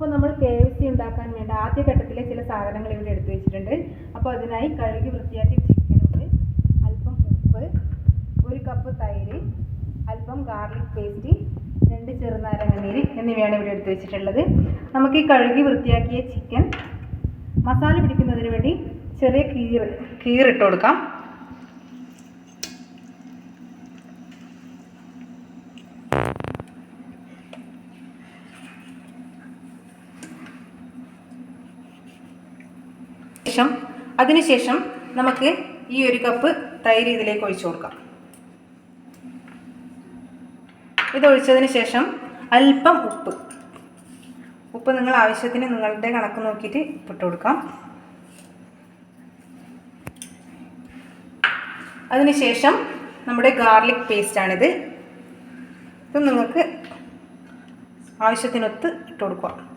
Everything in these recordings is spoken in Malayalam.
അപ്പോൾ നമ്മൾ കെ എഫ് സി ഉണ്ടാക്കാൻ വേണ്ട ആദ്യ ഘട്ടത്തിലെ ചില സാധനങ്ങൾ ഇവിടെ എടുത്തു വെച്ചിട്ടുണ്ട്. അപ്പോൾ അതിനായി കഴുകി വൃത്തിയാക്കിയ ചിക്കനുണ്ട് അല്പം ഉപ്പ് ഒരു കപ്പ് തൈര് അല്പം ഗാർലിക് പേസ്റ്റ് രണ്ട് ചെറുനാരങ്ങ നീര് എന്നിവയാണ് ഇവിടെ എടുത്തു വെച്ചിട്ടുള്ളത്. നമുക്ക് ഈ കഴുകി വൃത്തിയാക്കിയ ചിക്കൻ മസാല പിടിക്കുന്നതിന് വേണ്ടി ചെറിയ കീറ് കീറിട്ട് കൊടുക്കാം. ശേഷം അതിനുശേഷം നമുക്ക് ഈ ഒരു കപ്പ് തൈര് ഇതിലേക്ക് ഒഴിച്ചു കൊടുക്കാം. ഇത് ഒഴിച്ചതിന് ശേഷം അല്പം ഉപ്പ്. ഉപ്പ് നിങ്ങൾ ആവശ്യത്തിന് നിങ്ങളുടെ കണക്ക് നോക്കിയിട്ട് ഇട്ടു കൊടുക്കാം. അതിനുശേഷം നമ്മുടെ ഗാർലിക് പേസ്റ്റാണിത് ഇത് നിങ്ങൾക്ക് ആവശ്യത്തിനൊത്ത് ഇട്ട് കൊടുക്കുക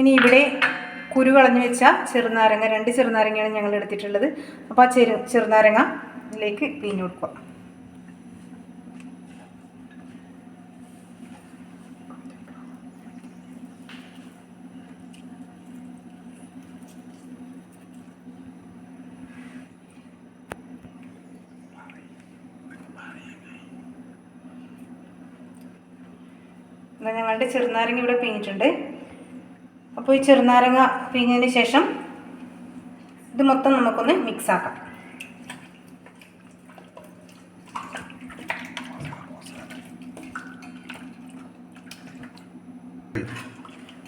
ഇനി ഇവിടെ കുരു കളഞ്ഞു വെച്ച ചെറുനാരങ്ങ രണ്ട് ചെറുനാരങ്ങയാണ് ഞങ്ങൾ എടുത്തിട്ടുള്ളത്. അപ്പോൾ ആ ചെറു ചെറുനാരങ്ങ ഇതിലേക്ക് പിഴിഞ്ഞു കൊടുക്കുക. ഞങ്ങളുടെ ചെറുനാരങ്ങ ഇവിടെ പിഴിഞ്ഞിട്ടുണ്ട്. അപ്പോൾ ഈ ചെറുനാരങ്ങ പിഴിഞ്ഞതിന് ശേഷം ഇത് മൊത്തം നമുക്കൊന്ന് മിക്സ് ആക്കാം.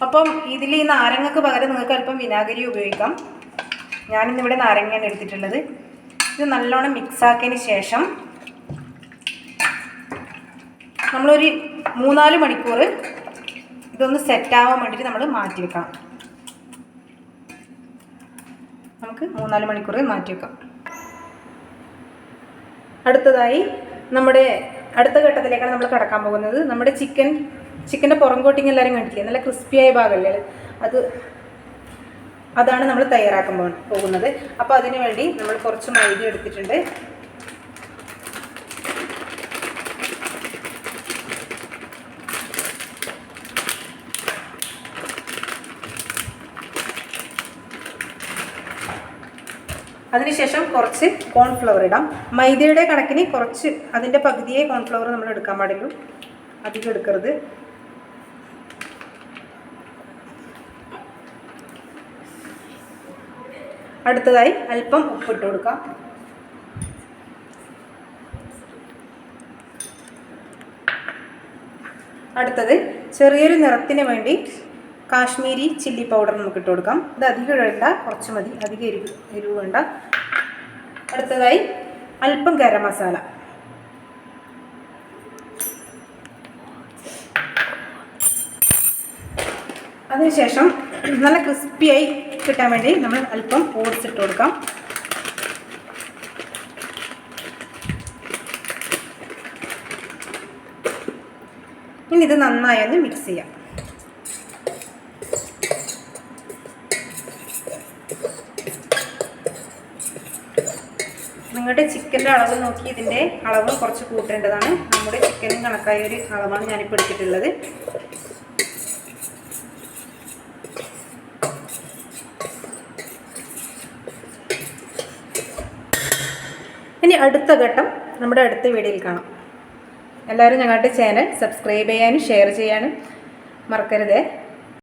അപ്പം ഇതിൽ ഈ നാരങ്ങക്ക് പകരം നിങ്ങൾക്ക് അല്പം വിനാഗിരി ഉപയോഗിക്കാം. ഞാനിന്നിവിടെ നാരങ്ങയാണ് എടുത്തിട്ടുള്ളത്. ഇത് നല്ലോണം മിക്സ് ആക്കിയതിന് ശേഷം നമ്മളൊരു മൂന്നാൽ മണിക്കൂർ ഇതൊന്ന് സെറ്റാവാൻ വേണ്ടിയിട്ട് നമ്മൾ മാറ്റി വെക്കണം. നമുക്ക് മൂന്നാൽ മണിക്കൂർ മാറ്റി വെക്കാം. അടുത്തതായി നമ്മുടെ അടുത്ത ഘട്ടത്തിലേക്കാണ് നമ്മൾ കടക്കാൻ പോകുന്നത്. നമ്മുടെ ചിക്കൻ ചിക്കന്റെ പുറം കോട്ടിങ് എല്ലാവരും കണ്ടില്ലേ നല്ല ക്രിസ്പിയായ ഭാഗമല്ലേ അത്? അതാണ് നമ്മൾ തയ്യാറാക്കാൻ പോകുന്നത്. അപ്പോൾ അതിനുവേണ്ടി നമ്മൾ കുറച്ച് മൈദ എടുത്തിട്ടുണ്ട്. അതിനുശേഷം കുറച്ച് കോൺഫ്ലവർ ഇടാം. മൈദയുടെ കണക്കിന് കുറച്ച് അതിന്റെ പകുതിയെ കോൺഫ്ലവർ നമ്മൾ എടുക്കാൻ പാടുള്ളൂ. അധികം എടുക്കരുത്. അടുത്തതായി അല്പം ഉപ്പിട്ട് കൊടുക്കാം. അടുത്തത് ചെറിയൊരു നിറത്തിന് വേണ്ടി കാശ്മീരി ചില്ലി പൗഡർ നമുക്ക് ഇട്ട് കൊടുക്കാം. ഇത് അധികം വേണ്ട കുറച്ച് മതി. അധികം എരിവ് എരിവ് വേണ്ട. അടുത്തതായി അല്പം ഗരം മസാല. അതിനുശേഷം നല്ല ക്രിസ്പിയായി കിട്ടാൻ വേണ്ടി നമ്മൾ അല്പം ഓട്സ് ഇട്ട് കൊടുക്കാം. ഇനി ഇത് നന്നായി ഒന്ന് മിക്സ് ചെയ്യാം. നിങ്ങളുടെ ചിക്കന്റെ അളവ് നോക്കി ഇതിന്റെ അളവ് കുറച്ച് കൂട്ടേണ്ടതാണ്. നമ്മുടെ ചിക്കനും കണക്കായ ഒരു അളവാണ് ഞാനിപ്പോൾ എടുത്തിട്ടുള്ളത്. ഇനി അടുത്ത ഘട്ടം നമ്മുടെ അടുത്ത വീഡിയോയിൽ കാണാം. എല്ലാവരും ഞങ്ങളുടെ ചാനൽ സബ്സ്ക്രൈബ് ചെയ്യാനും ഷെയർ ചെയ്യാനും മറക്കരുതേ.